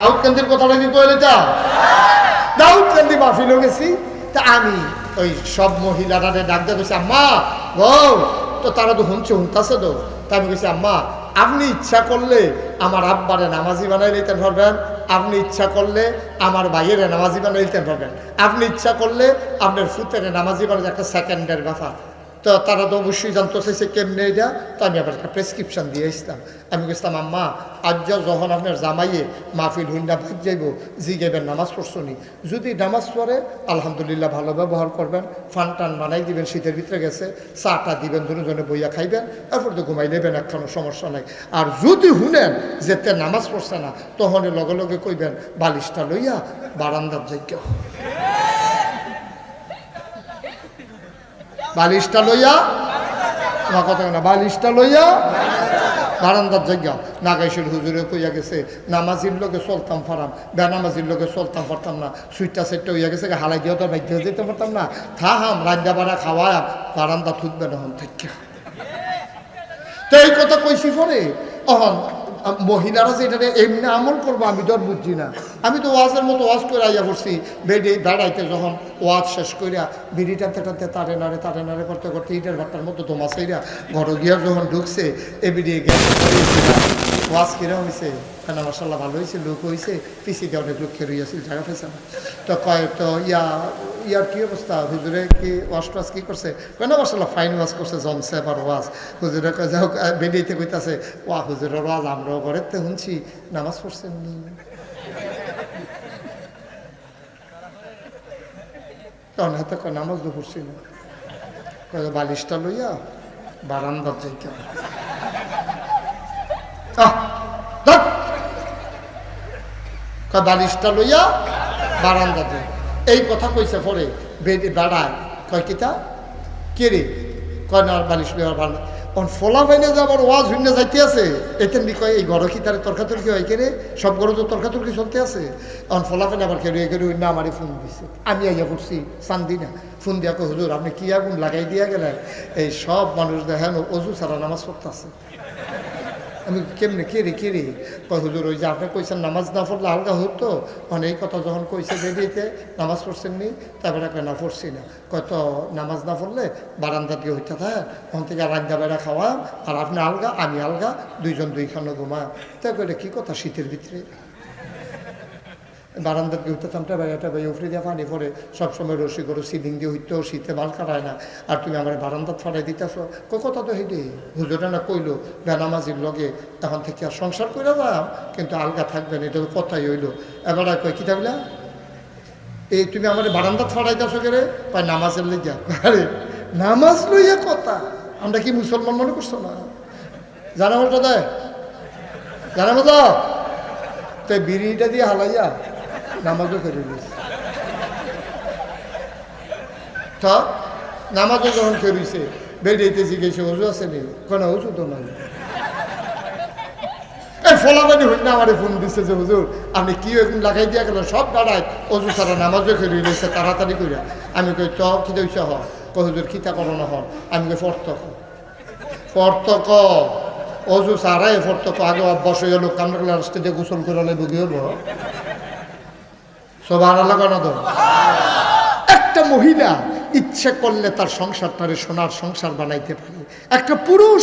দাউদকান্দির কথাটা কি কইলে তা দাউদকান্দি মাহফিলও গেছি। তা আমি ওই সব মহিলারা ডাক আম্মা গো তো তারা তো শুনছে শুনতাছে তো। আমি কইছি, আম্মা, আপনি ইচ্ছা করলে আমার আব্বারে নামাজি বানাই নিতে পারবেন আপনি ইচ্ছা করলে আমার ভাইয়ের নামাজি বানাই নিতে পারবেন আপনি ইচ্ছা করলে আপনার ফুতের নামাজি বানাই একটা সেকেন্ডের ব্যাপার। তো তারা তো অবশ্যই জানতে চাইছে কেমনে এটা, তো আমি আবার একটা প্রেসক্রিপশন দিয়ে আসতাম আমি গেছিলাম আম্মা আজ যখন আপনার জামাইয়ে মাহফিল হুন্ডা ভাগ যাইব জিগেবেন নামাজ পড়ছনি। যদি নামাজ পড়ে, আলহামদুলিল্লাহ ভালো ব্যবহার করবেন, ফান টান বানাই দিবেন, শীতের ভিতরে গেছে, চাটা দিবেন, দুজনে বইয়া খাইবেন, এরপর তো ঘুমাই নেবেন, একখানো সমস্যা নাই। আর যদি শুনেন যে তে নামাজ পড়ছে না তখন লগে লগে কইবেন, বালিশটা লইয়া বারান্দার যাইকে বালিশটা লইয়া আমার কথা না বালিশটা লইয়া বারান্দার জায়গা। নাগাইশের হুজুরে কইয়া গেছে, নামাজির লোকে চলতাম ফারাম, বেনামাজির লোকে চলতাম পারতাম না, সুইটটা সেটটা হইয়া গেছে হালাই দিয়ে তো বাইক যেতে পারতাম না। থাহাম রান্না বাড়া খাওয়ায়াম, বারান্দা থুকবে না হন থেকে তো এই কথা কইছি পরে, অহন মহিলারা যে এটা এমনি আমল করব, আমি তো বুঝছি না। আমি তো ওয়াজের মতো ওয়াজ করে আইয়া পড়ছি। বেডে দাঁড়াইতে যখন ওয়াজ শেষ করিয়া বিড়ি টানতে টানতে তারে নাড়ে তারে নাড়ে করতে করতে ইটের ভাটার মতো তোমা সেইরা ঘর গিয়া যখন ঢুকছে, এ বিড়িয়ে গেছে। ওয়াজ কিরম হয়েছে কেন মাসাল্লাহ ভালো হয়েছে লোক হয়েছে পিসিতে অনেক লোক খেয়ে রইয়াছিল জায়গা পেয়েছে না। তো কয়, তো ইয়া, ইয়ার কি অবস্থা? হুজুরে কি ওয়াশ টাস কি করছে? কেন মাসাল্লাহ ফাইন ওয়াজ করছে জমছে আবার ওয়াজ। হুজুরে যাই হোক বেরিয়েতে কইতাছে, ওয়া, হুজুরের ওয়াজ, আমরাও ঘরের তো শুনছি নামাজ পড়ছেন নি। তখন হাতে কয়, নামাজ তো পড়ছি না। কয়, বালিশটা লইয়া বারান্দার যাইতে বালিশটা লইয়া বারান্দা দে। এই কথা কইছে পরে বেডে বেড়ায়। কয় কিতা? কে রে? কয় না বালিশ লইয়া বারান্দা। অন ফলা বাইনে যাবার ওয়াজ হইনে যাইতে আছে। এতেন কয়, এই ঘর কি তার তর্কাতর্কি হয় কেরে সব ঘরে তো তর্কাতর্কি চলতে আছে। অন ফলা বাইনে আবার কেড়ে কেড়ে না আমারে ফোন দিছে। আমি আইয়া পড়ছি চান্দি না। ফোন দিয়া কয়, হুজুর, আপনি কি আগুন লাগাই দিয়া গেলেন? এই সব মানুষ দেখেন অজু ছাড়া নামাজ পড়তে আছে আমি কেমনি কে রে কে রে হুজুর ওই যে আপনি কইছেন নামাজ না পড়লে হালকা হতো? মানে এই কথা যখন কইছে বেরিয়েতে, নামাজ পড়ছেন নি, তারপরে কয়, না, পড়ছি না। কত নামাজ না পড়লে বারান্দা দিয়ে হইতে থাকে ওখান থেকে রান্না বেড়া খাওয়া আর আপনি আলগা, আমি আলগা, দুইজন দুইখানে ঘুমা তাই কইলে কি কথা শীতের ভিতরে? বারান্দার দিয়ে উঠতে থামটা বেড়াটা বেড়ে উফরে দিয়ে পানি পরে সবসময় রসি করো সিলিং দিয়ে হইতেও শীতে মাল কাটায় না। আর তুমি আমার বারান্দাত ফাটাই দিতেছ। কই কথা তো হেঁটে। হুজুরে না কইলো, বেনামাজির লগে এখন থেকে আর সংসার করে যাম কিন্তু আলগা থাকবেন এটা তো কথাই হইল। এবার আর কয়, কি থাকলে এই তুমি আমার বারান্দাত ফাটাইতেছ কেরে? পাই নামাজের লইয়া আরে, নামাজ লইয়া কথা? আমরা কি মুসলমান মনে করছ না? জানা বলটা দেয়। জানা মতো তো বিড়িটা দিয়ে হালাইয়া নামাজও করে দিয়েছে তা, নামাজও যখন করিছে। বেরিয়েতে জিজ্ঞেসে উজু আছে নি? কেন উজু তো নাই। এই ফলাবানি হইন না, আমারে ফোন দিচ্ছে যে, হুজুর আপনি কি এখন লাগাই দিয়া গেল সব দাঁড়ায় অজু ছাড়া নামাজও খেয়ে নিয়েছে তাড়াতাড়ি করিয়া আমি কই, ত, কি দইছে হ কই হুজুর খিতা করো না হন আমি কই, ফর্তক। ফর্তক? অজু ছাড়াই ফর্তক, আগে হয়ে গেল কামড়া রাস্তা দিয়ে গোসল করে লাই বুঝি হলো সব আড়ালা কেন একটা মহিলা ইচ্ছে করলে তার সংসারটারে সোনার সংসার বানাইতে পারে। একটা পুরুষ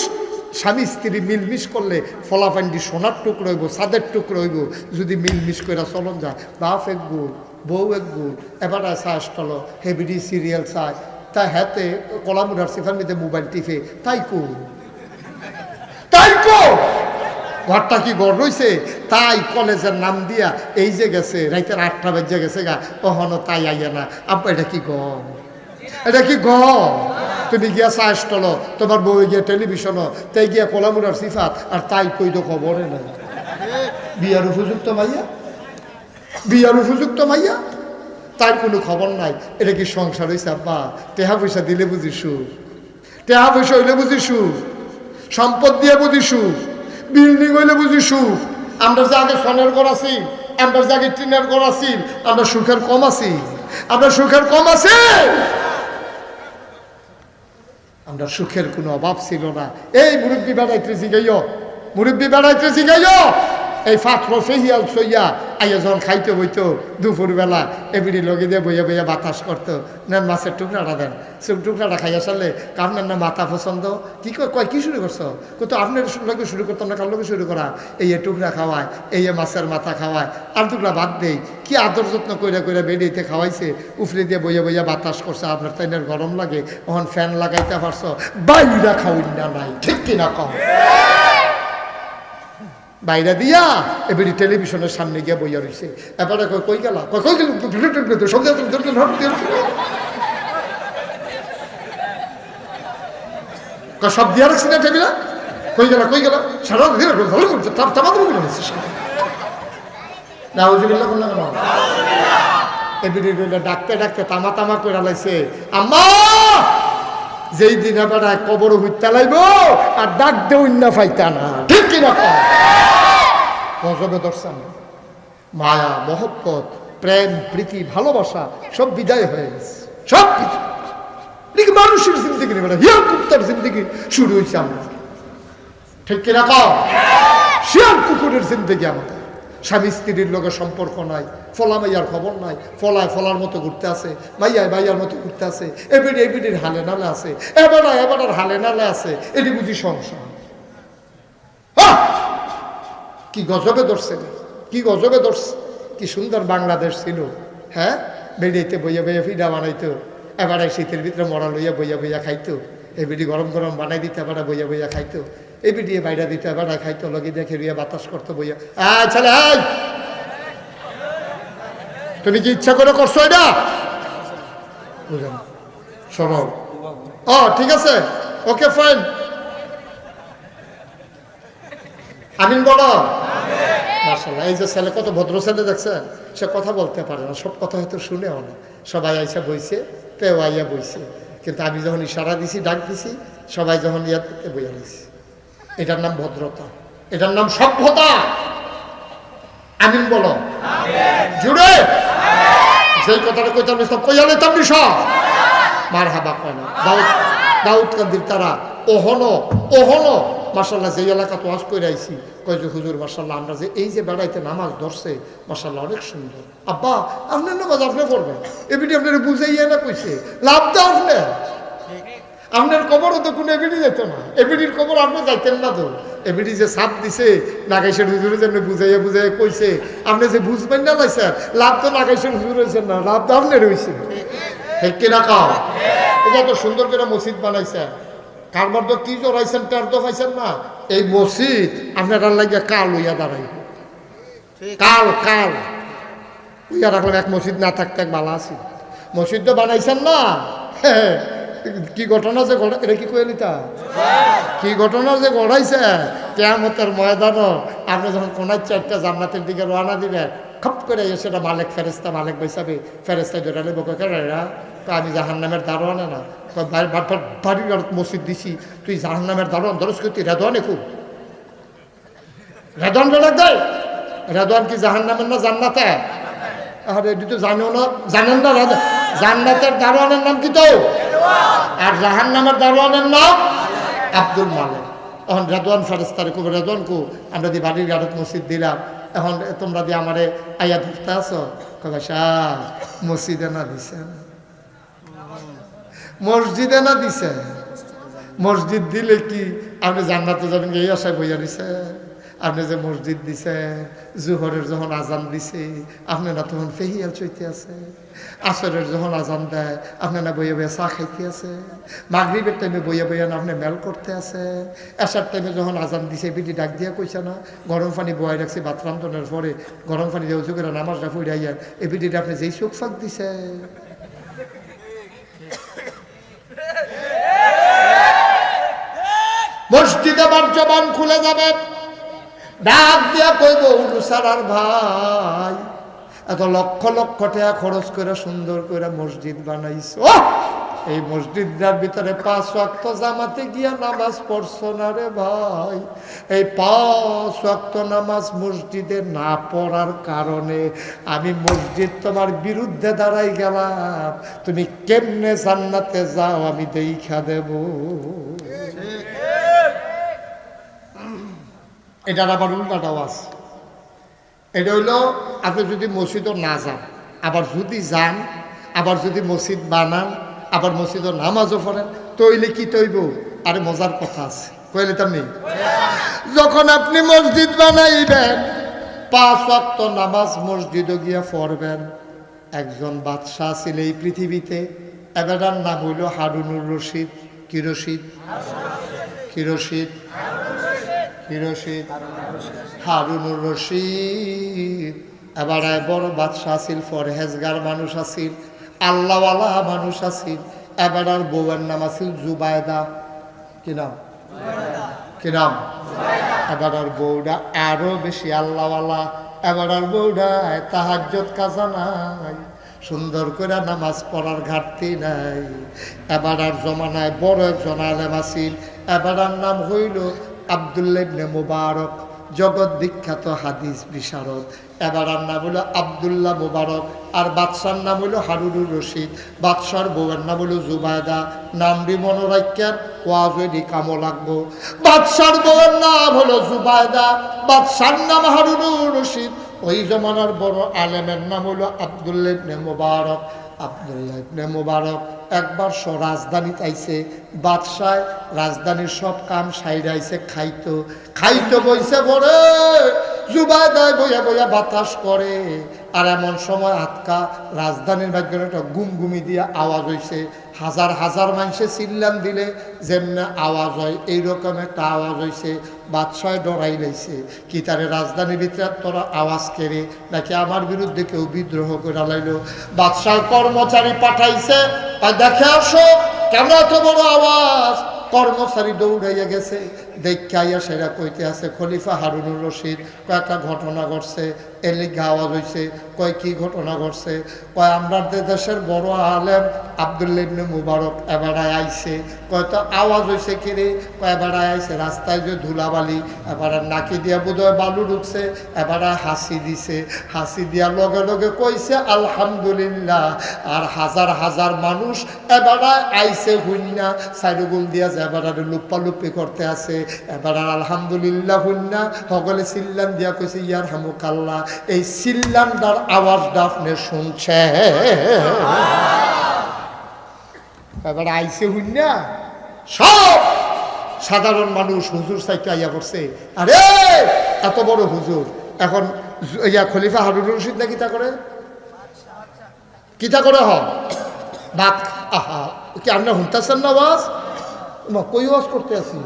স্বামী স্ত্রী মিলমিশ করলে ফলাফান্ডি সোনার টুকরো হইব, সাদের টুকরো হইব, যদি মিলমিশ করে চলন যায়। বাপ এক গুণ, বউ এক গুণ, এবার চাষ চলো হেভিডি সিরিয়াল চায়। তা হাতে কলামুরার সিফার মোবাইল টিপে, তাই কর তাই কর ঘরটা কি গড় রইছে? তাই কলেজের নাম দিয়া এই যে গেছে, রাইতের আটটা বেজে গেছে গা, কখনো তাই আইয়া না। আব্বা, এটা কি গম এটা কি গম তুমি গিয়া চাষ তোমার বউ গিয়া টেলিভিশনও তাই গিয়া কলামুরার সিফাত, আর তাই কই তো খবরে নাই। বিয়ার উপযুক্ত মাইয়া? বিয়ার উপযুক্ত মাইয়া? তার কোনো খবর নাই। এটা কি সংসার হয়েছে আব্বা? টেহা পয়সা দিলে বুঝি সুখ। টেহা পয়সা হইলে বুঝি সম্পদ দিয়ে বুঝি বিল্ডিং হইলে বুঝি সুখ। আমরা যে আগে সনের ঘর আছি, আমরা যে আগে টিনের ঘর আছি, আমরা সুখের কম আছি। আমরা সুখের কম আছি। আমরা সুখের কোনো অভাব ছিল না। এই মুরব্বী বেড়াইতে জিগাইও মুরব্বী বেড়াইতে জিগাইও এই ফাত্র ফেহিয়াল সইয়া আইয়া যখন খাইতে বইতো, দুপুরবেলা এবিডি লগে দিয়ে বইয়া বইয়া বাতাস করতো। নেন মাছের টুকরাটা দেন। সে টুকরাটা খাইয়া সারলে আপনার না মাথা পছন্দ? কি কয় কি শুরু করছ? কত আপনার লগে শুরু করতাম না, কার লগে শুরু করা? এই টুকরা খাওয়ায়, এই মাছের মাথা খাওয়ায়, আর টুকরা বাদ দেই। কি আদর যত্ন কইরা কইরা বেরিয়েতে খাওয়াইছে? উফরে দিয়ে বইয়া বইয়া বাতাস করছে, আপনার তাইনের গরম লাগে। ওখান ফ্যান লাগাইতে পারছ? বাইরা খাওয়াই না নাই, ঠিক কিনা কম বাইরে দিয়া এবারে টেলিভিশনের সামনে গিয়ে বইয়া রয়েছে এবারে কই গেলা? কই গেল? সব দিয়া রাখছি না টেবিলা? কই গেলা কই গেলা? সারা ডাকতে ডাকতে, তামা তামা করে লাইছে, আম্মা, যেই দিন এবার কবর হইতে লাইব, আর ডাক দেউ না না। ঠিক কিনা? গজবে দর্শন। মায়া, মহব্বত, প্রেম, প্রীতি, ভালোবাসা, সব বিদায় হয়ে গেছে। সব কিছু মানুষের জিন্দগি নেবে না হিয়ার কুত্তার জিন্দগি শুরু হয়েছে আমরা ঠিক কিনা কও? শিয়ার কুকুরের জিন্দগি আমাদের। স্বামী স্ত্রীর লোকে সম্পর্ক নাই, ফলা মাইয়ার খবর নাই, ফলায় ফলার মতো ঘুরতে আছে, মাইয়ায় মাইয়ার মতো ঘুরতে আছে এবিডি এবিডির হালে নালে আছে এবার এবার হালে নালে আছে, এটি বুঝি সংসার! কি গজবে ধরছে কি গজবে ধরছে? কি সুন্দর বাংলাদেশ ছিল হ্যাঁ? বেড়িয়েতে বইয়া বইয়া ফিডা বানাইতো এবারে শীতের ভিতরে মরা লইয়া বইয়া বইয়া খাইতো এই বিডি গরম গরম বানাই দিতে এবারে বইয়া বইয়া খাইতো এই বিডি বাইরে দিতে এবারে খাইতো লগে দেখে রুইয়া বাতাস করতো বইয়া। আয় ছেলে আয় তুমি কি ইচ্ছা করে করছ এটা? বুঝলাম। শোনো। ও ঠিক আছে। Okay fine. আমিন বড় মার্শাল্লাহ এই যে ছেলে কত ভদ্র ছেলে দেখছেন? সে কথা বলতে পারে না, সব কথা হয়তো শুনেও না। সবাই আইসা বইছে, তেও আইয়া বইছে। কিন্তু আমি যখন ইশারা দিছি, ডাক দিছি, সবাই যখন ইয়াতে বইয়া দিছি এটার নাম ভদ্রতা। এটার নাম সভ্যতা। আমিন বলো। জুড়ে। সেই কথাটা কইতাম কইয়ালে তামনি সব? মার হাবা কয় না। দাউদ দাউদ কান্দির তারা, ওহনো ওহনো। মাসাল্লাহ যে এলাকা তো আজ করে আইছি, কয় যে হুজুর মাসাল্লাহ আমরা যে এই যে বেড়াইতে নামাজ ধরছে মাসাল্লাহ অনেক সুন্দর। আব্বা, আপনার নামাজ আপনি পড়বেন? এবিটি আপনার বুঝাইয়া না কইছে। লাভ তো আপনি আপনার কবরও তো কোনো এবিডি যেত না। এবিডির কবর আপনি যাইতেন না তো। এবিডি যে সাপ দিছে, নাগাইশের হুজুরে যেন বুঝাইয়া বুঝাইয়া কইছে। আপনি যে বুঝবেন না লাই স্যার, লাভ তো নাগাইশের হুজুর হয়েছে না লাভ তো আপনার হয়েছে ঠিক কিনা কাও? এটা তো সুন্দর করে মসজিদ বানাইছে। কারবার তো কি জড়াইছেন তার তো পাইছেন না। এই মসজিদ আপনারা লাগিয়া কাল হইয়া দাঁড়াইব। কাল কাল। হইয়া রাখলাম এক মসজিদ না থাকতে এক ভালো আছি। মসজিদ তো বানাইছেন না। কি ঘটনা যে ঘটা এটা কি কয়ে নিতা? কি ঘটনা যে ঘটাইছে? কেয়ামতের ময়দান আপনি যখন কোনার চারটা জান্নাতের দিকে রওনা দিবেন খপ করে সেটা মালিক ফেরেস্তা মালিক বৈসাবে। ফেরেস্তা জোরালে বকে কেরা তো আমি জাহান নামের দারোয়ানে না। বাড়ির মসজিদ দিছি, তুই জাহান নামের দারোয়ান দরস করতি রেদওয়ানে খুব। রেদওয়ান বেড়াক দেয়? রেদওয়ান কি জাহান নামের না জান্নাতে আরে, এটি তো জানেও না, জানেন না জান্নাতের দারোয়ানের নাম কি তো? আর জাহান নামের দারোয়ানের নাম? আব্দুল মালিক। এখন রেদওয়ান ফারেস্তারে কবে রেদওয়ান কু আমরা দি বাড়ির গাড়ত মসজিদ দিলাম, এখন তোমরা দিয়ে আমারে আইয়া ধরতে আসো কবে শাহ মসজিদে না দিছে মসজিদে না দিছে? মসজিদ দিলে কি আপনি জান্নাতে যাবেন এই আশায় বইয়া দিছে। আপনি যে মসজিদ দিছে, জুহরের যখন আজান দিছে, আপনি না তখন ফেহিয়াল চইতে আছে। আসরের যখন আজান দেয়, আপনি না বইয়া বইয়া চা খাইতে আছে। মাগরিবের টাইমে বইয়া বইয়া না আপনি মেল করতে আছে। এসার টাইমে যখন আজান দিছে বিটি ডাক দিয়া কইছে না, গরম পানি বয়ে রাখছে, বাথরাম টনের পরে গরম পানি দিয়ে উঁচু করে নামাজটা ফুড়াইয়া এই বিটিটা আপনি যেই চোখ ফাঁক দিছে মসজিদে জবান খুলে যাবে। ডাক দিয়া কইব উলুসারার ভাই, এত লক্ষ লক্ষ টাকা খরচ করে সুন্দর করে মসজিদ বানাইছো। এই মসজিদটার ভিতরে পাঁচ ওয়াক্ত জামাতে গিয়া নামাজ পড়ছো না রে ভাই। এই পাঁচ ওয়াক্ত নামাজ মসজিদে না পড়ার কারণে আমি মসজিদ তোমার বিরুদ্ধে দাঁড়াই গেলাম। তুমি কেমনে জান্নাতে যাও আমি দেখা দেবো। এটার আবার উল্টাটাও আছে। এটা হইল, আপনি যদি মসজিদও না যান, আবার যদি যান, আবার যদি মসজিদ বানান, আবার মসজিদও নামাজও পড়েন তৈলে কি তৈব আরে মজার কথা আছে। কইলে তেমনি যখন আপনি মসজিদ বানাইবেন, পাঁচ ওয়াক্ত নামাজ মসজিদে গিয়া পড়বেন। একজন বাদশাহ ছিল এই পৃথিবীতে। এবারার নাম হইল হারুনুর রশিদ। কি রশিদ? কি রশিদ, হারুনুর রশিদ। এবার বড় বাদশাহ আছিল ফরহেজগার মানুষ আছিল, আল্লাহওয়ালা মানুষ আছিল। এবার আর বউয়ের নাম আছিল জুবায়দা। কি নাম? কি নাম? এবার আর বউটা আরও বেশি আল্লাহওয়ালা। এবার আর বউটা তাহাজ্জত কাজা নাই, সুন্দর করে নামাজ পড়ার ঘাটতি নাই। এবার আর জমানায় বড় একজন আলেম আছিল। এবার আর নাম হইল আবদুল্লাবনে মুবারক, জগৎ বিখ্যাত হাদিস বিশারদ। এবার আর নাম হলো আবদুল্লাহ মুবারক, আর বাদশার নাম হলো হারুনুর রশিদ, বাদশার বউয়ের নাম হলো জুবায়দা। নামটি মনে রাখেন ওয়াজেরই কামো লাগবো। বাদশার বউয়ের নাম হলো জুবায়দা, বাদশার নাম হারুনুর রশিদ। ওই জমানার বড় আলেমের নাম হলো আবদুল্লাহ ইবনে মুবারক। আবদুল্লাহ ইবনে মুবারক একবার স রাজধানী আইছে বাদশায় রাজধানীর সব কাম সাইড আইছে, খাইতো। খাইতো বইছে ভরে জুবাই দায় বইয়া বইয়া বাতাস করে। আর এমন সময় আটকা রাজধানীর ভাগ্যের একটা গুমগুমি দিয়ে আওয়াজ হইছে। হাজার হাজার মানুষে চিল্লান দিলে যেমনে আওয়াজ হয়, এইরকম একটা আওয়াজ হইছে। বাদশায় ডরাই লাইছে। কি তারে রাজধানীর ভিতরে তোরা আওয়াজ কেড়ে নাকি আমার বিরুদ্ধে কেউ বিদ্রোহ করে লাইলো? বাদশাহ কর্মচারী পাঠাইছে দেখে আসো কেন এত বড় আওয়াজ? কর্মচারী দৌড়াইয়া গেছে। দেখাইয়া সেরা কইতে আছে, খলিফা হারুনুর রশিদ, কয়েকটা ঘটনা ঘটছে। এর লিগে আওয়াজ হয়েছে কয় কি ঘটনা ঘটছে? কয়, আমরা দেশের বড় আলেম আবদুল্লিবনে মুবারক এবারায় আইছে। কয়, তো আওয়াজ হয়েছে কিরে কয় এবারায় আইছে রাস্তায় যে ধুলাবালি, এবার নাকি দিয়া বোধহয় বালু ঢুকছে, এবারে হাসি দিছে। হাসি দিয়া লগে লগে কইছে, আলহামদুলিল্লাহ। আর হাজার হাজার মানুষ এবারে আইছে হুন্না সাইডুগুল দিয়া যে এবারে লুপ্পালুপ্পি করতে আছে। এবার আলহামদুলিল্লাহ হুন্না সকলে সিল্লান দিয়া কইছে ইয়ার হামুকাল্লা এই সিল্লানটার আওয়াজটা আপনি শুনছে এবার আইসে হুন্না সব সাধারণ মানুষ হুজুর সাইকে আইয়া পড়ছে। আরে, এত বড় হুজুর। এখন ইয়া খলিফা হারুন রশিদ না কিতা করে? কিতা করে হ বাক, আহা, কি আপনার শুনতেছেন না ওয়াজ কই ওয়াজ করতে আছি?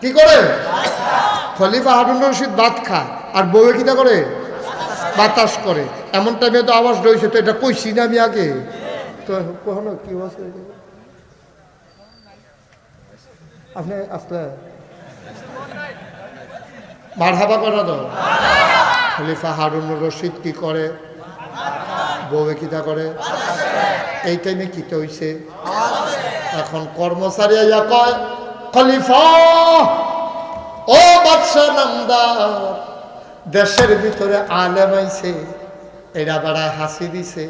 কি করে? খলিফা হারুন রশিদ ভাত খায়, আর বউয়ে কিতা করে? বাতাস করে। এমন টাইমে তো আওয়াজ রয়েছে, তো এটা কইছি না আমি আগে? তো কখনো কি করে আপনি আসলে মারহাবা করা তো খলিফা হারুন রশিদ কি করে? বউয়ে কিতা করে? এই টাইমে কিতে হইছে? এখন কর্মচারী কয় খলিফা, ও বাদশাহ নামদার, দেশের ভিতরে আলেম আইছে, এরা বেড়ায় হাসি দিছে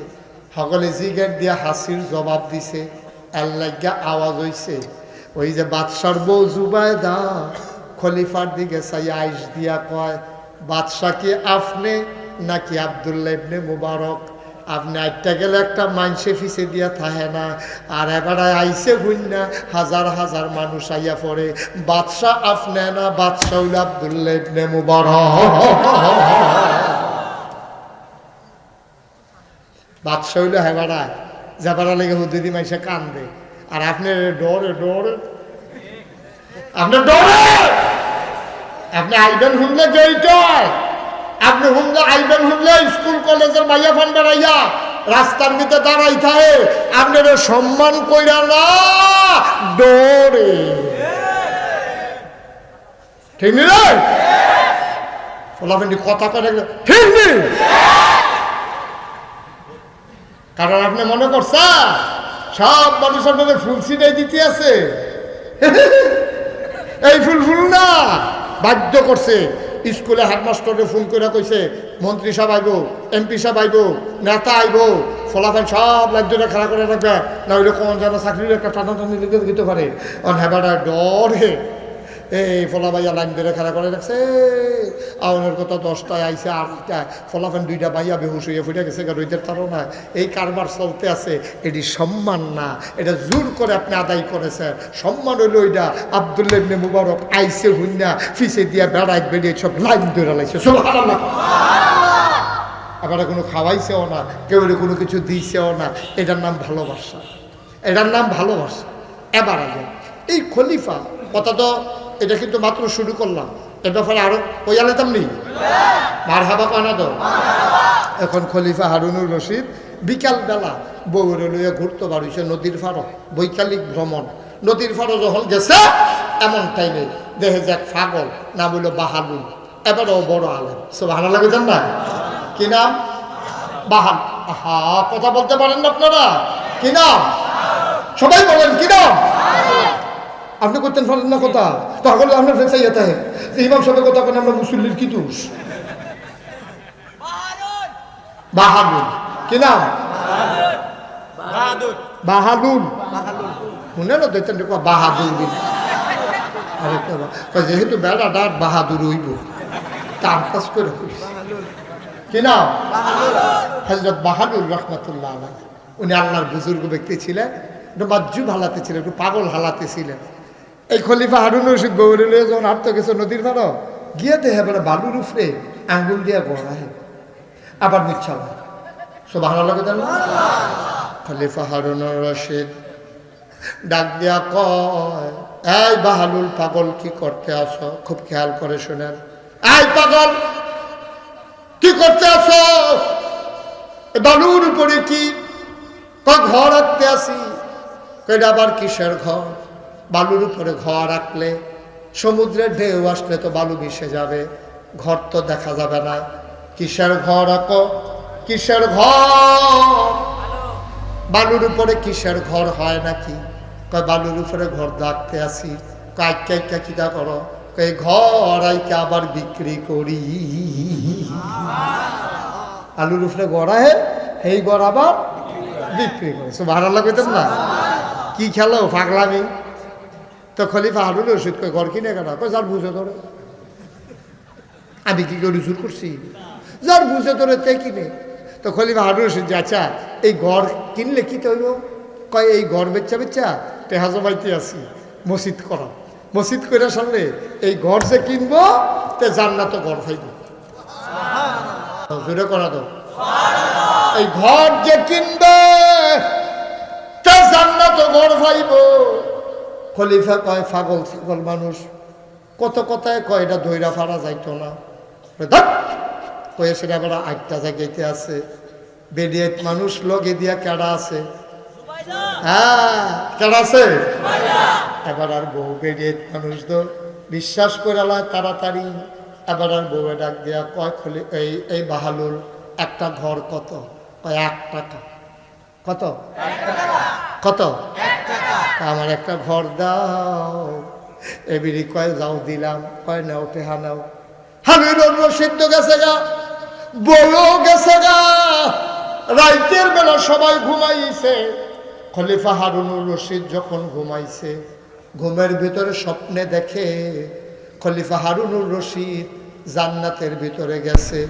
সকলে জিগের দিয়া হাসির জবাব দিছে আল্লাহ্যা আওয়াজ হইছে। ওই যে বাদশার বউ জুবায়দা, খলিফার দিকে চাই আইস দিয়া কয়, বাদশাহ কি আপনি নাকি আবদুল্লাহ ইবনে মুবারক? আপনি আটটা গেলে একটা মাইনসে ফিসে দিয়া থাহে না। আর এবারে আইসে না হাজার হাজার মানুষ আইয়া পড়ে। বাদশাহ আপনি না, বাদশাহ হইল আবদুল্লাহ মুবারক। বাদশাহ হেবাড়ায় যাবারা লেগে হুদিদি মাইসে কান্দে। আর আপনি ডরে ডরে। আপনি ডরে! আপনি আইবেন শুনলে গেইটায় আপনি শুনলে আইবেন শুনলে স্কুল, কলেজের মাইয়া ফান বেড়াইয়া রাস্তার মধ্যে দাঁড়াই থাকে। আপনার সম্মান কইরা না ডরে ঠিক নি রে? ফলাফেন্ডি কথা করে ঠিক নেই কারণ আপনি মনে করছেন, সব মানুষের মধ্যে ফুল ছিটাই দিতে আছে। এই ফুল ফুল না, বাধ্য করছে। স্কুলে হেডমাস্টারে ফোন করে কইছে, মন্ত্রী সাহেব আইব, এমপি সাহেব আইব, নেতা আইব, ফলাফল সব রাজ্যটা খেলা করে রাখবে। না হইলে কোন যেন চাকরির একটা টানা টানি লিখে দিতে পারে। অন হেবাটা ডরে এই ফলা ভাইয়া লাইন ধরে খেলা করে রাখছে। আউনের কথা দশটায় আইসে আটটা ফলাফান দুইটা ভাইয়া বেহুশ হইয়া ফুটে গেছে রইদের তারও না। এই কারবার চলতে আছে, এটি সম্মান না। এটা জোর করে আপনি আদায় করেছেন। সম্মান হইল ওইটা আবদুল্লাহ ইবনে মুবারক আইসে হুন্না ফিসে দিয়া বেড়াই বেরিয়ে সব লাইন ধরে লাইছে। আবার কোনো খাওয়াইছেও না, কেউ কোনো কিছু দিয়েছেও না। এটার নাম ভালোবাসা। এটার নাম ভালোবাসা। এবার আগে এই খলিফা কথা তো এটা কিন্তু মাত্র শুরু করলাম। এ ব্যাপারে আরও ওই আলেতাম নেই মার হাবা পানা তো এখন খলিফা হারুনুর রশিদ বিকাল বেলা বউরে লইয়া ঘুরতে পারিছে নদীর ফাড়ো বৈকালিক ভ্রমণ। নদীর ফাড়ো যখন গেছে, এমন টাইমে দেখে যাক ফাগল নাম হইল বাহাদুর। এবারও বড় আলেম। সব ভালো লাগে জান না? কি নাম? বাহান হা কথা বলতে পারেন না আপনারা? কি নাম? সবাই বলেন, কি নাম? আপনি করতেন পারেন না কথা? তাহলে আপনার ফেসে যেতে হয় ইমাম সাহেবের কথা কেন আমরা মুসল্লির কি দোষ? বাহাদুর! কি নাম? বাহাদুর। শুনে না দেখতেন বাহাদুর যেহেতু বেড়াটা বাহাদুর হইব। তার কাজ করে কি নাম? হজরত বাহাদুর রহমতুল্লাহ উনি আল্লাহর বুজুর্গ ব্যক্তি ছিলেন। একটু মাজুব হালাতে ছিলেন একটু পাগল হালাতে ছিলেন। এই খলিফা হারুন রশিদ গৌরী লয়ে যখন হাঁটতে গেছে নদীর পাড়ো গিয়ে দেহে বলে বালুর উপরে আঙ্গুল দিয়া গড়ায় আবার মিচ্ছা হয় সব ভালো লাগে খলিফা হারুন রশিদ ডাক দিয়া কয়, এই বাহালুল পাগল কি করতে আসো খুব খেয়াল করে শোনেন। এই পাগল, কি করতে আসো বালুর উপরে কি? ঘর রাখতে আসি। কয়টা আবার কিসের ঘর? বালুর উপরে ঘর রাখলে, সমুদ্রের ঢেউ আসলে তো বালু মিশে যাবে, ঘর তো দেখা যাবে না। কিসের ঘর রাখো কিসের ঘর? বালুর উপরে কিসের ঘর হয় নাকি? কয়, বালুর উপরে ঘর রাখতে আসি। কাইকা কাইকা কিটা করো? কই ঘর আইকে আবার বিক্রি করি। আলুর উপরে গড়া হে এই গড় আবার বিক্রি করে। ভালো লাগবে না? কি খেলো, পাগলামি? তো খলিফা হারুল ওষুধ কই ঘর কিনে কেনা? কই যার বুঝে ধরে। আমি কি করে জোর করছি? যার বুঝে ধরে, তে কিনে। তো খলিফা হারুন রশিদ যে আচ্ছা এই ঘর কিনলে কি তৈব কয়, এই ঘর বেচা বেচা টেহা জমাইতে আছি, মসজিদ করা। মসজিদ করে সামনে, এই ঘর যে কিনবো, তে জান্নাত ঘর খাইব জোরে করা তো এই ঘর যে কিনবে, তে জান্নাত ঘর খাইব খলিফা কয় ফাগল ছাগল মানুষ। কত কথায় কয়, এটা ধৈরা ফাড়া যাইতো না। কয়ে সেটা আবার আটটা জায়গাতে আছে। বেরিয়ে মানুষ লগে দিয়া কেডা আছে? হ্যাঁ কেডা আছে? এবার আর বউ বেরিয়ে মানুষ তো বিশ্বাস করে লয় তাড়াতাড়ি। এবার আর বউয়ে ডাক দিয়া কয়, খলি, এই এই বাহালুর একটা ঘর কত? কয়, এক টাকা। কত? কত? আমার একটা ঘর দাও। এবিরি কয় যাও দিলাম। কয় নাও টেহা নাও। হামির রশিদ গেছে গা। বউ গেছে গা। রাইতের বেলা সবাই ঘুমাইছে। খলিফা হারুনুর রশিদ যখন ঘুমাইছে ঘুমের ভিতরে স্বপ্নে দেখে খলিফা হারুনুর রশিদ জান্নাতের ভিতরে গেছে।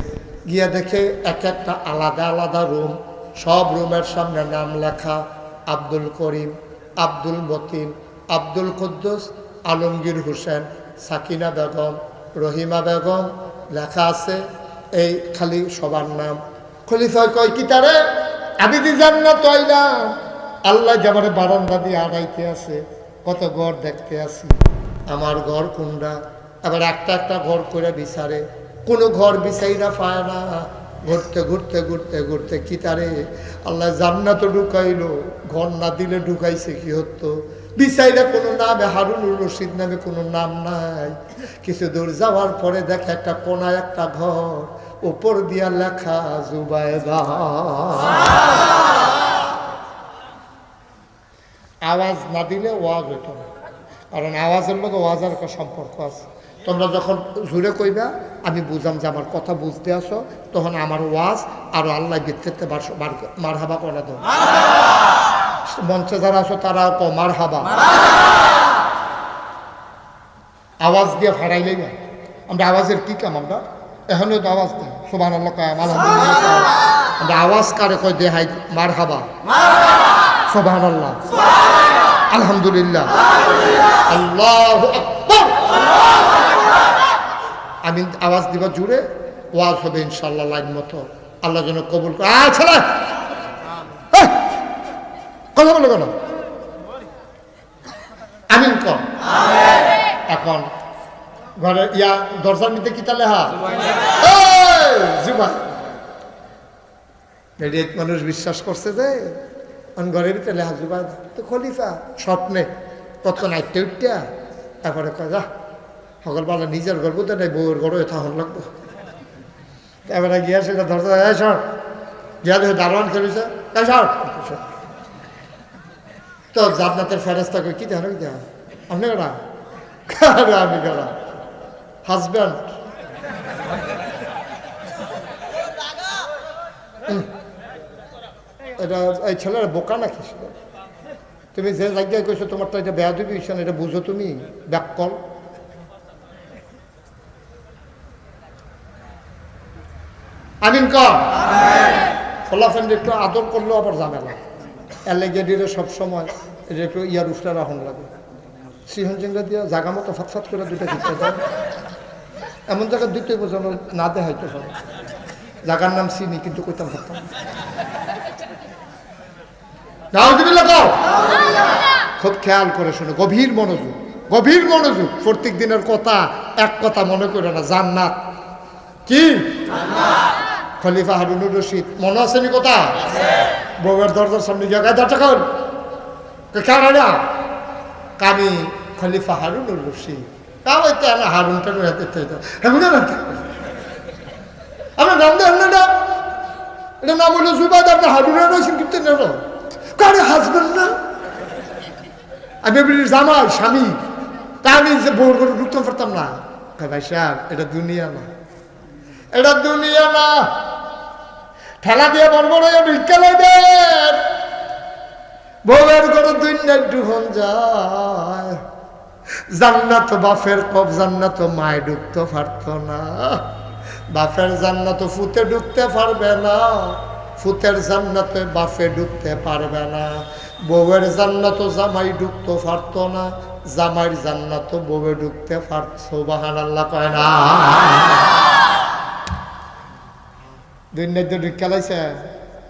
গিয়া দেখে এক একটা আলাদা আলাদা রুম। সব রুমের সামনে নাম লেখা আব্দুল করিম, আব্দুল মতিন, আব্দুল কুদ্দুস, আলমগীর হোসেন, সাকিনা বেগম, রহিমা বেগম লেখা আছে এই খালি সবার নাম। খলিফা কয় কি তারে? আমি দি জান্নাত হইলাম আল্লাহ যেমন বারান্দা দিয়ে আড়াইতে আছে, কত ঘর দেখতে আসি আমার ঘর কোনটা? আবার একটা একটা ঘর করে বিচারে। কোনো ঘর বিচাইরা পায় না। ঘুরতে ঘুরতে ঘুরতে ঘুরতে কি তারে? আল্লাহ জান্নাত ঢুকাইলো, ঘর না দিলে ঢুকাইছে কি হতো বিচাইরা কোনো নামে হারুনুর রশিদ নামে কোনো নাম নাই। কিছু দূর যাওয়ার পরে দেখে একটা কোনায় একটা ঘর, উপর দিয়া লেখা জুবায়দা। আওয়াজ না দিলে ওয়াজ হইতো না। কারণ আওয়াজের মধ্যে ওয়াজের সম্পর্ক আছে। তোমরা যখন জুড়ে কইবা আমি বুঝাম যে আমার কথা বুঝতে আসো তখন আমার ওয়াজ আরও আল্লাহ বিক্ষেত্রে মার হাবা করে দাও। মঞ্চে যারা আসো তারা তো মার হাবা আওয়াজ দিয়ে ফাড়াইলেই না আমরা আওয়াজের কি কাম আমরা? এখনও তো আওয়াজ দেয়। সোবান আল্লাহ কায়াম আমরা আওয়াজ কারে কয় দেহাই মার হাবা সোবান আল্লাহ আলহামদুলিল্লাহ। আল্লাহ আমি আওয়াজ দিব জুড়ে ওয়াজ হবে ইনশাল্লাহ লাইন মতো। আল্লাহ যেন কবুল করে। আ ছেলে! এই, কথা বলো কেন? আমিন কম। এখন ঘরে ইয়া দরজার মধ্যে কি তালে হা জুবা রেডিয়েট মানুষ বিশ্বাস করছে যে ঘরের ভিতরে লেহা জুবা তো খলিফা স্বপ্নে কত নাইটে উঠিয়া তারপরে কয় যা সকালবেলা নিজের গর্ব তো নাই, বউয়ের গড়ে থাকুন লাগবো। এবারে গিয়া সেটা ধরতে এই সর, গিয়া দারোয়ান খেলেছে। এই সর। তো জান্নাতের ফেরেস্তা কই কি দেখো কি দেখা আপনি কেনা আমি কেনা হাজব্যান্ড এটা এই ছেলের বোকা নাকি তুমি যে জায়গায় কইছো তোমার তো এটা বেয়া দিবি এটা বুঝো তুমি। ব্যাককল। আমিন কর ফলাফেন একটু আদর করলেও আবার ঝামেলা অ্যালেগেডিরে সবসময় এটা একটু ইয়ার উফরা রাখুন লাগে। শ্রীহন চিংড়া দিয়া জাগা মতো ফাতফাত করে দুটো দিতে দেয় এমন জায়গায় দুটো বোঝানো না হয়তো সব জাগার নাম চিনি, কিন্তু কইতাম না। কও। খুব খেয়াল করে শুনে, গভীর মনোযোগ গভীর মনোযোগ। প্রত্যেক দিনের কথা, এক কথা মনে করে না, জান্নাত। কি? খলিফা হারুনুর রশিদ। মনে আছে নি কথা? বউয়ের দরজার সামনে গিয়ে গায়ে দরজা খান কেন না আমি খলিফা হারুনুর রশিদ। তাও হইতে না হারুনটা হাতে এখন না আমরা নাম দেন না এটা? নাম হলো জুবাদ আপনার হারুনের রশিদ কিন্তু নেব। কারে হাজবেন্ড না? আমি বলি, জামাই, স্বামী। তা আমি যে বউর করে ঢুকতে পারতাম না। ভাই সাহেব, এটা দুনিয়া না। এটা দুনিয়া না। ঠেলা দিয়ে বড় ভিক্ষা লাগবেন বউয়ের করে দুনিয়া ডুবন যায়। জান্নাত বাফের কব জান্নাত মায় ঢুকতে পারত না। বাফের জান্নাত ফুতে ঢুকতে পারবে না। ফুতের জান্নাতে বাফে ঢুকতে পারবে না। বউয়ের জান্নাত জামাই ঢুকতে পারতো না। জামাইয়ের জান্নাত বউয়ে ঢুকতে পারছ বাহান আল্লাহ কয় না। দুনিয়ার খেলাইছে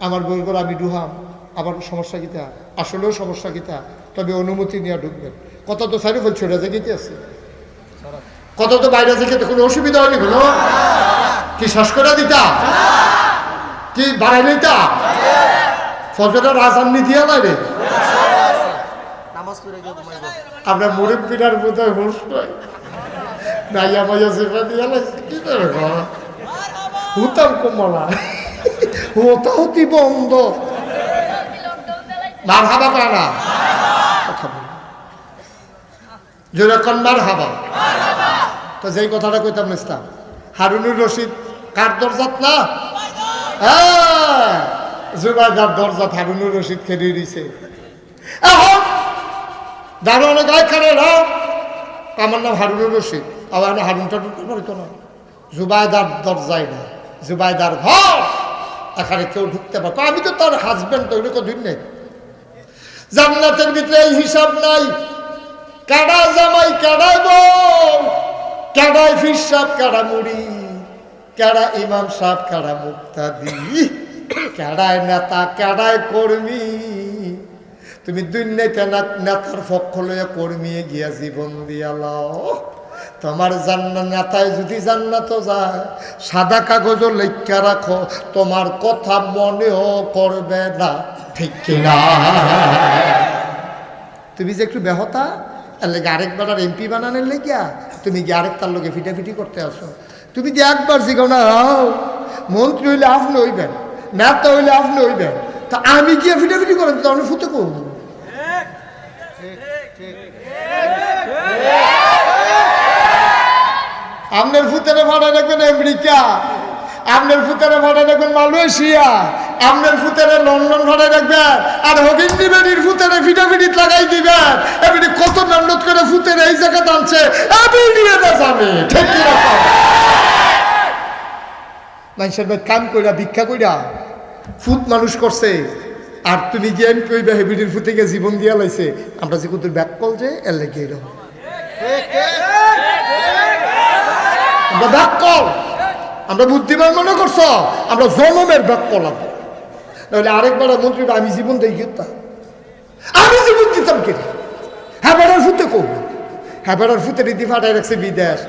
আমার বই করে আমি ডুহাম আবার সমস্যা কিতা আসলেও সমস্যা কিতা তবে অনুমতি নিয়ে ঢুকবেন কত তো সাইড ফেল ছোটা জায়গাতে আছে কত তো বাইরে থেকে তো কোনো অসুবিধা হয়নি কোনো? কি শ্বাস করে দিতা? কি বাড়াই নিতা ফজরের আসান নি দিয়া বাইরে? আমরা মুড়ি পিঠার বোধ হয় পাই নাইয়া মাইয়া সেফা দিয়া লাগছে কি করে হুতাম কমলা হুতা হুতি বন্ধ মার হাবা পায় না কথা বল যেরকম মার হাবা তো যেই কথাটা কইতাম নিস্তাম হারুনুর রশিদ কার দরজাত না হ্যাঁ জুবাইদার দরজাত হারুনুর রশিদ দিছে এখন দারোয়ানে গায়ে খারে না আমার নাম হারুনুর রশিদ আবার না হারুনটা ঢুকতে পারিত না জুবাইদার দরজায় না জুবাইদার ঘর এখানে কেউ ঢুকতে পারতো আমি তো তার হাজবেন্ড তো ওইরকম দিন নেই। জান্নাতের ভিতরে এই হিসাব নাই। কাডা জামাই কাডাই বউ কাডাই ফির সাপ কাডা মুড়ি কাডা ইমাম সাপ কাডা মুক্তাদি, কাডায় নেতা, কাডায় কর্মী। তুমি দুর্নীতি নেতার পক্ষ লইয়া কর্মী গিয়া জীবন দিয়ালাও তোমার জান্না নেতায় যদি জান্নাত যায় সাদা কাগজও লেখা রাখো তোমার কথা মনেও করবে না ঠিক কিনা তুমি যে একটু বেহতা এর লেগে আরেকবার আর এমপি বানানোর লেগিয়া তুমি গিয়ে আরেক তার লোকে ফিটাফিটি করতে আসো তুমি যে একবার জিগাও না রাও মন্ত্রী হইলে আপনি হইবেন নেতা হইলে আপনি হইবেন তা আমি গিয়ে ফিটাফিটি করেন তো আমি ফুতে করব আপনার ফুতেরে ভাড়া রাখবেন আমেরিকা আপনার ফুতেরে ভাড়া রাখবেন মালয়েশিয়া আপনার ফুতেরে লন্ডন ভাড়া রাখবেন আর হগিন্দি বেডির ফুতেরে ফিটাফিটিত লাগাই দিবেন। এমনি কত মেহনত করে ফুতের এই জায়গা টানছে কাম কইরা, ভিক্ষা কইরা ফুট মানুষ করছে, আর তুমি গিয়ে আমি কইবা হেবিডির ফুতে জীবন দিয়া লাইছে, আমরা যে কুতুর ব্যাক কল যে, এর লেগে এরকম। আমরা ব্যাক কল আমরা বুদ্ধিমান মনে করছ? আমরা জনমের ব্যাক কলাম নাহলে আরেকবার মন্ত্রী আমি জীবন দেই গিয়ে আমি জীবন দিতাম কে হ্যাঁ বেড়ার ফুতে কো হ্যাঁ বেড়ার ফুতে রীতি ফাটাই রাখছে বিদেশ।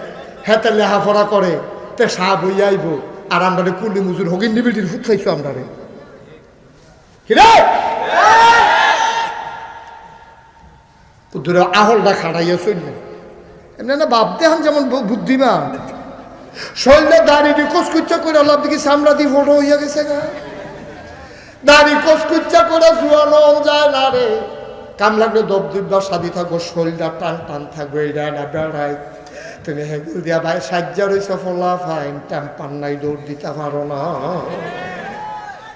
হ্যাঁ তার লেহাপড়া করে, তে সাহ বই আইব, আর আমরা কুলি মুজুর হগিন নিবিটির ফুট খাইছো আমরা রে? আহলটা খাড়াইয়া চললে এমনি না বাপ দেহান যেমন বুদ্ধিমান। শরীরে দাড়ি কচকুচ্চা করে আল্লাহ দিকে সামরা দিয়ে ফটো হইয়া গেছে গা। দাড়ি কচকুচ্চা করে শুয়ানো যায় না রে। কাম লাগলে দব দিব্বা সাদি থাকব শরীরটা টান টান থাকবে এইটা না বেড়াই। তুমি হেগুল দিয়া ভাই, সাজ্জা রয়েছে ফলা, ফাইন টাম্পান নাই, দৌড় দিতে পারো না।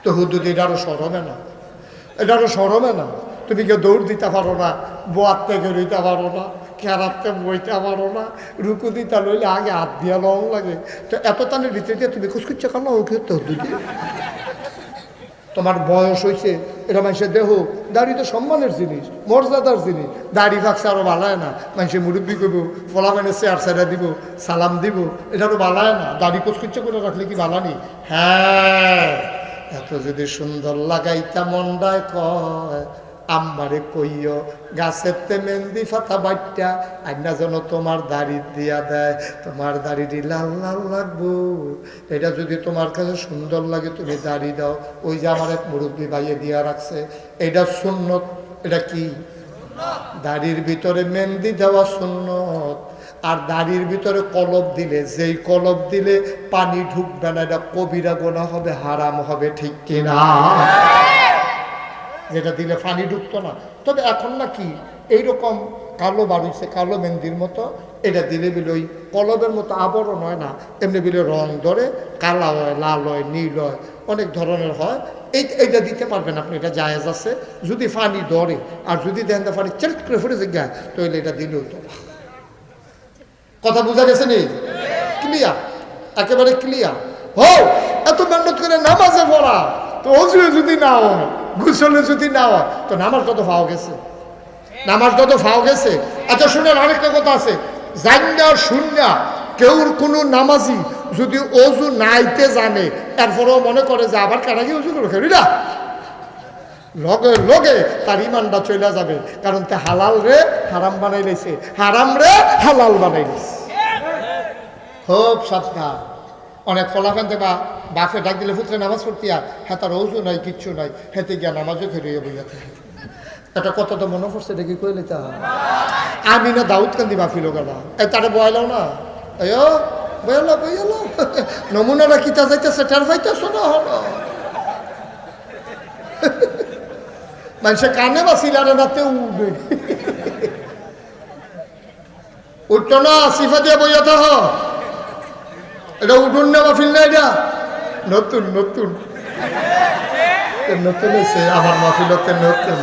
তো হুদুদ এটারও সরমে না। এটারও সরমে না। তুমি কেউ দৌড় দিতে পারো না বোয়ার থেকে রইতে পারো না। খেরাতে বইতে পারো না, রুকু দিতে লইলে আগে হাত দিয়া লং লাগে। তো এত টানের ভিতরে দিয়ে তুমি খুশকুচ্ছে কেন? ওকে তো তোমার বয়স হয়েছে এটা মানুষের দেহ। দাড়ি তো সম্মানের জিনিস, মর্যাদার জিনিস। দাড়ি ফাঁকছে আরও বালায় না। মানুষের মুরব্বী করব ফলা মানে চেয়ার সাইডা দিব, সালাম দিব, এটা তো বালায় না। দাড়ি কুচকুচ্ছে করে রাখলে কি বালানি হ্যাঁ এত যদি সুন্দর লাগাইতা মন্ডায় কয় আম্মারে কইও গাছের তে মেহেন্দি ফাতা বাট্টা আইনা যেন তোমার দাড়ি দিয়া দেয়, তোমার দাড়িটি লাল লাল লাগবো। এটা যদি তোমার কাছে সুন্দর লাগে, তুমি দাড়ি দাও। ওই যে আমার এক মুরব্বী ভাইয়ে দিয়া রাখছে, এটা সুন্নত, এটা কি? দাড়ির ভিতরে মেহেন্দি দেওয়া সুন্নত, আর দাড়ির ভিতরে কলব দিলে, যেই কলব দিলে পানি ঢুকবে না, এটা কবিরা গোনা হবে, হারাম হবে, ঠিক কিনা? যেটা দিলে পানি ঢুকতো না। তবে এখন না কি, এইরকম কালো বাড়িছে কালো মেহেন্দির মতো। এটা দিলে বিলে ওই কলবের মতো আবরণ হয় না, এমনি বিলে রং ধরে, কালা হয়, লাল হয়, নীল হয়, অনেক ধরনের হয়। এই, এইটা দিতে পারবেন আপনি, এটা জায়েজ আছে। যদি ফানি ধরে, আর যদি দেখেন তো ফানি চেট করে ফুটে যায়, তাহলে এটা দিলেও তো কথা বোঝা গেছে নি? ক্লিয়ার একেবারে ক্লিয়ার হো এত মেহনত করে নামাজে পড়া, তো যদি না হয় গুসলে যদি না হয়, তো নামাজ কত ফাও গেছে? নামাজ কত ফাও গেছে? আচ্ছা শুনেন, আরেকটা কথা আছে। জান্না শূন্যা কেউর কোনো নামাজি যদি অজু নাইতে জানে তারপরেও মনে করে যে আবার কারাগি অজু করে খেলি না লগে লগে তার ইমানটা চলে যাবে। কারণ তে হালাল রে হারাম বানাই লেছে। হারাম রে হালাল বানাই লেছে। খুব সাবধান। অনেক ফলাফান দেবা। বাফে ডাক দিলে ফুটলে নামাজ পড়তিয়া হ্যাঁ তার ওজু নাই কিচ্ছু নাই। হেতে গিয়া নামাজও খেলিয়ে বইয়া থাকে। এটা কত তো মনে পড়ছে এটা কি কইলে তা আমি না দাউদ কান্দি বাফি লোকেরা এই তারে বয়ালাও না? এও বয়ালো বয়ালো। নমুনারা কিতা যাইতেছে টের পাইতেছ না হলো? মানুষে কানে বা সিলারে রাতে উঠবে উঠতো না সিফা দিয়ে বইয়া থাক। এটা উঠুন না বা ফিল না এটা। নতুন নতুন। নতুন এসে আমার মাহফিলতে নতুন।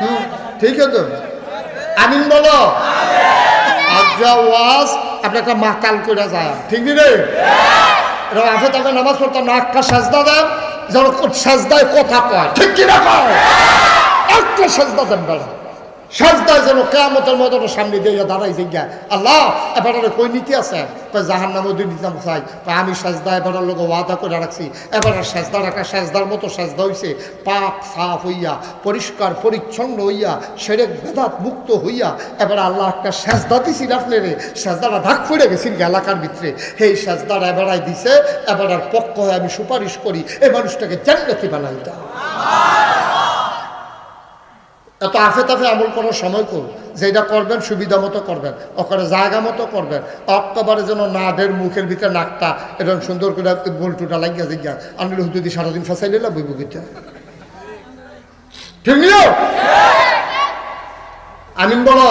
হুম, ঠিক আছে। আমিন বলো আজ্জা মাকাল করে ঠিক রে? নামাজ সাজদা সাজদায় কথা ঠিক একটা সাজদা দেন বেড়া। সাজদায় যেন কেমতের মতো সামনে দিয়ে দাঁড়াই জিজ্ঞা আল্লাহ, এবার কই নীতি আছে? জাহান নামও দুই নিতাম চাই। আমি সাজদা এবার লোক ওয়াদা করে রাখছি। এবার সাজদা রাখা, সাজদার মতো সাজদা হইছে। পাক সাফ হইয়া, পরিষ্কার, পরিচ্ছন্ন হইয়া, সেরেক বেদাত মুক্ত হইয়া, এবার আল্লাহ একটা সাজদা দিছিল আপনারে। সাজদাটা ঢাক ফুড়ে গেছিল এলাকার ভিতরে। সেই সাজদার এবারাই দিছে, এবার আর পক্ষ হয়ে আমি সুপারিশ করি, এই মানুষটাকে জান্নাতি বানাই এত আফে তাফে আমল করার সময় করুন যেটা করবেন, সুবিধা মতো করবেন। ওখানে জায়গা মতো করবেন। অক্টোবরে যেন নাদের মুখের ভিতরে নাকটা এরকম সুন্দর করে বল্টুটা লাগিয়া জিজ্ঞা আমি যদি সারাদিন ফাঁসাই নিলাম বই বুকিতে ঠিক আমিন বলো?